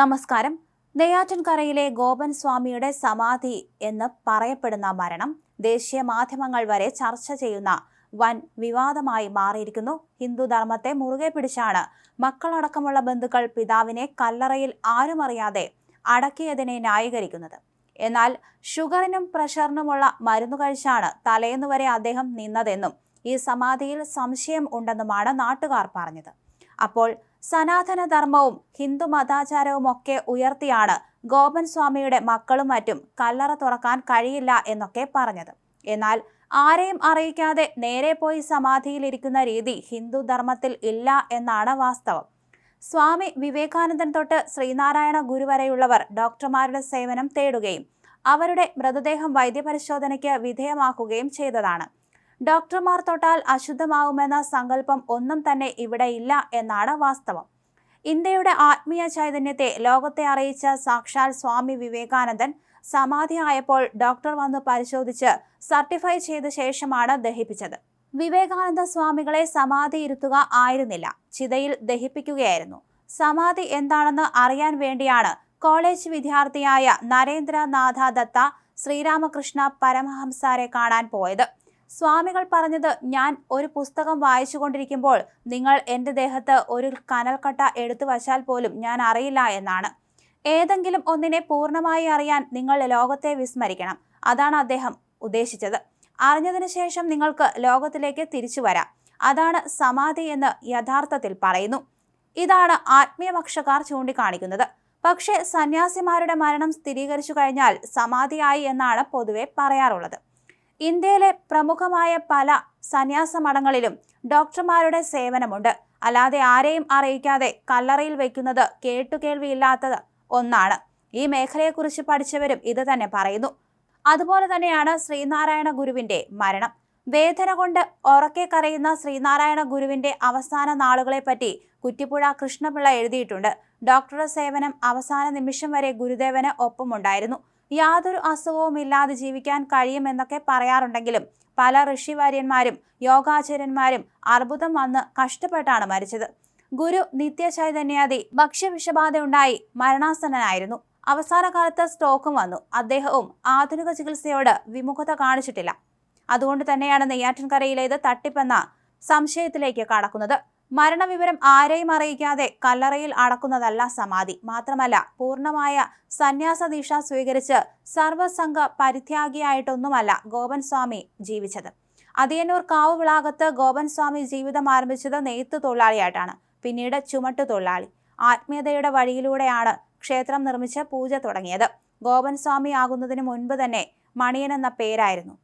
നമസ്കാരം. നെയ്യാറ്റിൻകരയിലെ ഗോപൻ സ്വാമിയുടെ സമാധി എന്ന് പറയപ്പെടുന്ന മരണം ദേശീയ മാധ്യമങ്ങൾ വരെ ചർച്ച ചെയ്യുന്ന വൻ വിവാദമായി മാറിയിരിക്കുന്നു. ഹിന്ദുധർമ്മത്തെ മുറുകെ പിടിച്ചാണ് മക്കളടക്കമുള്ള ബന്ധുക്കൾ പിതാവിനെ കല്ലറയിൽ ആരുമറിയാതെ അടക്കിയതിനെ ന്യായീകരിക്കുന്നത്. എന്നാൽ ഷുഗറിനും പ്രഷറിനുമുള്ള മരുന്ന് കഴിച്ചാണ് തലേന്നുവരെ അദ്ദേഹം നിന്നതെന്നും ഈ സമാധിയിൽ സംശയം ഉണ്ടെന്നുമാണ് നാട്ടുകാർ പറഞ്ഞത്. അപ്പോൾ സനാതന ധർമ്മവും ഹിന്ദു മതാചാരവും ഒക്കെ ഉയർത്തിയാണ് ഗോപൻ സ്വാമിയുടെ മക്കളും മറ്റും കല്ലറ തുറക്കാൻ കഴിയില്ല എന്നൊക്കെ പറഞ്ഞത്. എന്നാൽ ആരെയും അറിയിക്കാതെ നേരെ പോയി സമാധിയിലിരിക്കുന്ന രീതി ഹിന്ദു ധർമ്മത്തിൽ ഇല്ല എന്നാണ് വാസ്തവം. സ്വാമി വിവേകാനന്ദൻ തൊട്ട് ശ്രീനാരായണ ഗുരുവരെയുള്ളവർ ഡോക്ടർമാരുടെ സേവനം തേടുകയും അവരുടെ മൃതദേഹം വൈദ്യപരിശോധനയ്ക്ക് വിധേയമാക്കുകയും ചെയ്തതാണ്. ഡോക്ടർമാർ തൊട്ടാൽ അശുദ്ധമാവുമെന്ന സങ്കല്പം ഒന്നും തന്നെ ഇവിടെ ഇല്ല എന്നാണ് വാസ്തവം. ഇന്ത്യയുടെ ആത്മീയ ചൈതന്യത്തെ ലോകത്തെ അറിയിച്ച സാക്ഷാൽ സ്വാമി വിവേകാനന്ദൻ സമാധി ആയപ്പോൾ ഡോക്ടർ വന്ന് പരിശോധിച്ച് സർട്ടിഫൈ ചെയ്ത ശേഷമാണ് ദഹിപ്പിച്ചത്. വിവേകാനന്ദ സ്വാമികളെ സമാധി ഇരുത്തുക ആയിരുന്നില്ല. ചിതയിൽ ദഹിപ്പിക്കുകയായിരുന്നു. സമാധി എന്താണെന്ന് അറിയാൻ വേണ്ടിയാണ് കോളേജ് വിദ്യാർത്ഥിയായ നരേന്ദ്രനാഥ ദത്ത ശ്രീരാമകൃഷ്ണ പരമഹംസാരെ കാണാൻ പോയത്. സ്വാമികൾ പറഞ്ഞത് ഞാൻ ഒരു പുസ്തകം വായിച്ചുകൊണ്ടിരിക്കുമ്പോൾ നിങ്ങൾ എന്റെ ദേഹത്ത് ഒരു കനൽക്കട്ട എടുത്തു വച്ചാൽ പോലും ഞാൻ അറിയില്ല എന്നാണ്. ഏതെങ്കിലും ഒന്നിനെ പൂർണമായി അറിയാൻ നിങ്ങൾ ലോകത്തെ വിസ്മരിക്കണം. അതാണ് അദ്ദേഹം ഉദ്ദേശിച്ചത്. അറിഞ്ഞതിനു ശേഷം നിങ്ങൾക്ക് ലോകത്തിലേക്ക് തിരിച്ചു വരാം. അതാണ് സമാധി എന്ന് യഥാർത്ഥത്തിൽ പറയുന്നു. ഇതാണ് ആത്മീയപക്ഷക്കാർ ചൂണ്ടിക്കാണിക്കുന്നത്. പക്ഷേ സന്യാസിമാരുടെ മരണം സ്ഥിരീകരിച്ചു കഴിഞ്ഞാൽ സമാധിയായി എന്നാണ് പൊതുവെ പറയാറുള്ളത്. ഇന്ത്യയിലെ പ്രമുഖമായ പല സന്യാസ മഠങ്ങളിലും ഡോക്ടർമാരുടെ സേവനമുണ്ട്. അല്ലാതെ ആരെയും അറിയിക്കാതെ കല്ലറയിൽ വയ്ക്കുന്നത് കേട്ടുകേൾവിയില്ലാത്തത് ഒന്നാണ്. ഈ മേഖലയെക്കുറിച്ച് പഠിച്ചവരും ഇത് തന്നെ പറയുന്നു. അതുപോലെ തന്നെയാണ് ശ്രീനാരായണ ഗുരുവിന്റെ മരണം. വേദന കൊണ്ട് ഉറക്കെ കരയുന്ന ശ്രീനാരായണ ഗുരുവിന്റെ അവസാന നാളുകളെപ്പറ്റി കുറ്റിപ്പുഴ കൃഷ്ണപിള്ള എഴുതിയിട്ടുണ്ട്. ഡോക്ടറുടെ സേവനം അവസാന നിമിഷം വരെ ഗുരുദേവന് ഒപ്പമുണ്ടായിരുന്നു. യാതൊരു അസുഖവും ഇല്ലാതെ ജീവിക്കാൻ കഴിയുമെന്നൊക്കെ പറയാറുണ്ടെങ്കിലും പല ഋഷിവാര്യന്മാരും യോഗാചാര്യന്മാരും അർബുദം വന്ന് കഷ്ടപ്പെട്ടാണ് മരിച്ചത്. ഗുരു നിത്യചൈതന്യാദി ഭക്ഷ്യവിഷബാധയുണ്ടായി മരണാസന്നനായിരുന്നു. അവസാന കാലത്ത് സ്ട്രോക്കും വന്നു. അദ്ദേഹവും ആധുനിക ചികിത്സയോട് വിമുഖത കാണിച്ചിട്ടില്ല. അതുകൊണ്ട് തന്നെയാണ് നെയ്യാറ്റിൻകരയിലേത് തട്ടിപ്പെന്ന സംശയത്തിലേക്ക് കടക്കുന്നത്. മരണവിവരം ആരെയും അറിയിക്കാതെ കല്ലറയിൽ അടക്കുന്നതല്ല സമാധി. മാത്രമല്ല പൂർണമായ സന്യാസ ദീക്ഷ സ്വീകരിച്ച് സർവസംഘ പരിത്യാഗിയായിട്ടൊന്നുമല്ല ഗോപൻ സ്വാമി ജീവിച്ചത്. അതിയന്നൂർ കാവ് വിളാകത്ത് ഗോപൻ സ്വാമി ജീവിതം ആരംഭിച്ചത് നെയ്ത്ത് തൊഴിലാളിയായിട്ടാണ് പിന്നീട് ചുമട്ടു തൊഴിലാളി. ആത്മീയതയുടെ വഴിയിലൂടെയാണ് ക്ഷേത്രം നിർമ്മിച്ച് പൂജ തുടങ്ങിയത്. ഗോപൻ സ്വാമി ആകുന്നതിന് മുൻപ് തന്നെ മണിയൻ എന്ന പേരായിരുന്നു.